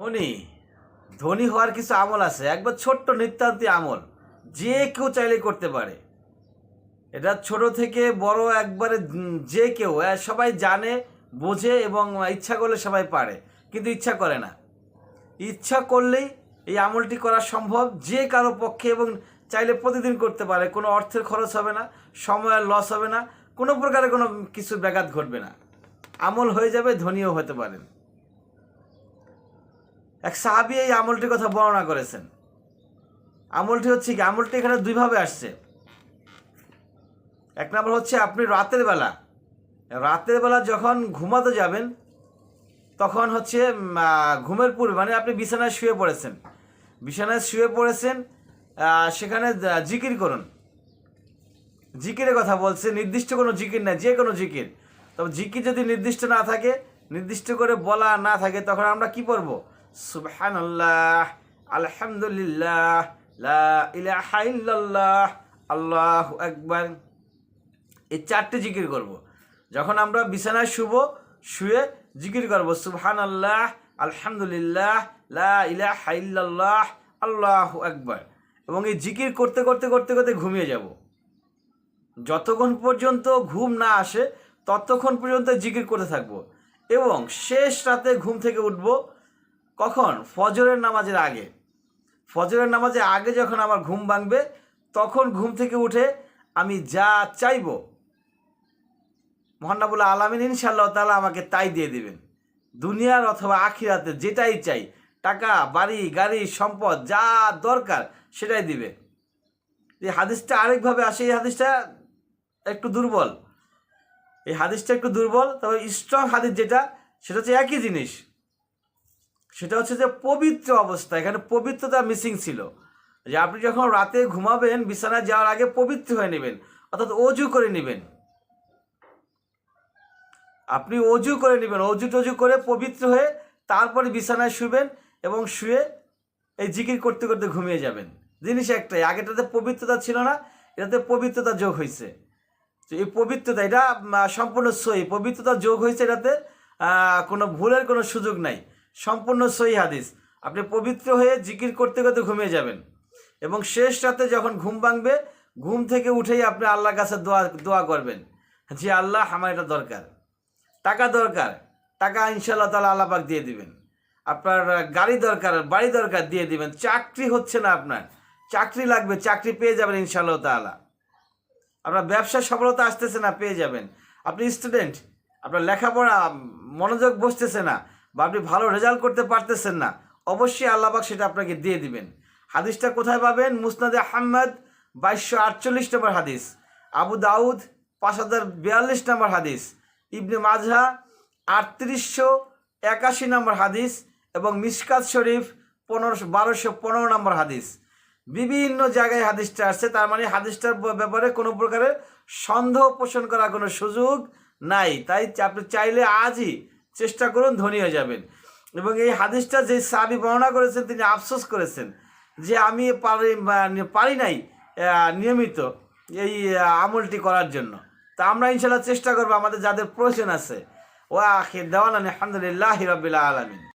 ধনী ধনী হওয়ার কিছু আমল আছে। একবার ছোট্ট নিত্যান্তি আমল, যে কেউ চাইলে করতে পারে। এটা ছোট থেকে বড় একবারে যে কেউ সবাই জানে, বোঝে এবং ইচ্ছা করলে সবাই পারে, কিন্তু ইচ্ছা করে না। ইচ্ছা করলেই এই আমলটি করা সম্ভব, যে কারও পক্ষে এবং চাইলে প্রতিদিন করতে পারে। কোনো অর্থের খরচ হবে না, সময়ের লস হবে না, কোনো প্রকারে কোনো কিছু ব্যাঘাত ঘটবে না। আমল হয়ে যাবে, ধনীও হতে পারেন। এক সাহাবি এই আমলটির কথা বর্ণনা করেছেন। আমলটি হচ্ছে কি, আমলটি এখানে দুইভাবে আসছে। এক নম্বর হচ্ছে, আপনি রাতের বেলা রাতের বেলা যখন ঘুমাতে যাবেন, তখন হচ্ছে ঘুমের পূর্বে মানে আপনি বিছানায় শুয়ে পড়েছেন। বিছানায় শুয়ে পড়েছেন সেখানে জিকির করুন। জিকিরের কথা বলছে, নির্দিষ্ট কোনো জিকির না যে কোনো জিকির। তবে জিকির যদি নির্দিষ্ট না থাকে, নির্দিষ্ট করে বলা না থাকে, তখন আমরা কি পড়ব? সুবহান আল্লাহ আলহামদুলিল্লাহ, লা ইলাহা ইল্লাল্লাহ, আল্লাহ একবার এই চারটে জিকির করব। যখন আমরা বিছানায় শুব, শুয়ে জিকির করব সুবহান আল্লাহ আলহামদুলিল্লাহ, লা ইলাহা ইল্লাল্লাহ, আল্লাহ একবার এবং এই জিকির করতে করতে করতে করতে ঘুমিয়ে যাব। যতক্ষণ পর্যন্ত ঘুম না আসে, ততক্ষণ পর্যন্ত জিকির করতে থাকব। এবং শেষ রাতে ঘুম থেকে উঠব কখন? ফজরের নামাজের আগে। ফজরের নামাজের আগে যখন আমার ঘুম ভাঙবে, তখন ঘুম থেকে উঠে আমি যা চাইব মহান্নাবুল আলমিন ইনশাল্লাহ তালা আমাকে তাই দিয়ে দিবেন। দুনিয়ার অথবা আখিরাতে যেটাই চাই, টাকা, বাড়ি, গাড়ি, সম্পদ, যা দরকার সেটাই দিবে এই হাদিসটা আরেকভাবে আসে, এই হাদিসটা একটু দুর্বল। এই হাদিসটা একটু দুর্বল, তবে স্ট্রং হাদিস যেটা, সেটা হচ্ছে একই জিনিস। সেটা হচ্ছে যে পবিত্র অবস্থা, এখানে পবিত্রতা মিসিং ছিল। যে আপনি যখন রাতে ঘুমাবেন, বিছানায় যাওয়ার আগে পবিত্র হয়ে নেবেন, অর্থাৎ অজু করে নেবেন। আপনি অজু করে নেবেন, অজু টজু করে পবিত্র হয়ে তারপরে বিছানায় শুবেন এবং শুয়ে এই জিকির করতে করতে ঘুমিয়ে যাবেন। জিনিস একটাই আগেটাতে পবিত্রতা ছিল না, এটাতে পবিত্রতা যোগ হয়েছে। তো এই পবিত্রতা, এটা সম্পূর্ণ সই পবিত্রতা যোগ হয়েছে এটাতে কোনো ভুলের কোনো সুযোগ নাই। সম্পূর্ণ সই হাদিস। আপনি পবিত্র হয়ে জিকির করতে করতে ঘুমিয়ে যাবেন। এবং শেষ রাতে যখন ঘুম ভাঙবে, ঘুম থেকে উঠেই আপনি আল্লাহর কাছে দোয়া দোয়া করবেন যে, আল্লাহ, আমার এটা দরকার। টাকা দরকার। টাকা ইনশাল্লাহ তালা আল্লাহ পাক দিয়ে দিবেন। আপনার গাড়ি দরকার, বাড়ি দরকার দিয়ে দিবেন। চাকরি হচ্ছে না আপনার। চাকরি লাগবে, চাকরি পেয়ে যাবেন ইনশাল্লাহ তালা আপনার ব্যবসা সফলতা আসতেছে না, পেয়ে যাবেন। আপনি স্টুডেন্ট আপনার লেখাপড়া, মনোযোগ বসতেছে না। বা আপনি ভালো রেজাল্ট করতে পারতেছেন না, অবশ্যই আল্লাহবাক সেটা আপনাকে দিয়ে দিবেন। হাদিসটা কোথায় পাবেন? মুসনাদে আহমদ, বাইশশো আটচল্লিশ নম্বর হাদিস। আবু দাউদ, পাঁচ হাজার বিয়াল্লিশ নম্বর হাদিস। ইবনে মাঝহা আটত্রিশশো একাশি নম্বর হাদিস এবং মিসকাত শরীফ, পনেরোশো, বারোশো পনেরো নম্বর হাদিস। বিভিন্ন জায়গায় হাদিসটা আসছে, তার মানে হাদিসটার ব্যাপারে কোনো প্রকারের সন্দেহ পোষণ করার কোনো সুযোগ নাই। তাই আপনি চাইলে আজই চেষ্টা করুন ধনী হয়ে যাবেন। এবং এই হাদিসটা যে সাবি বর্ণনা করেছেন, তিনি আফসোস করেছেন যে আমি পারি মানে পারি নাই নিয়মিত এই আমলটি করার জন্য। তা আমরা ইনশাল্লাহ চেষ্টা করব, আমাদের যাদের প্রয়োজন আছে। ও আখির দেওয়ান আলহামদুলিল্লাহ হিরবিল্লা আলমিন।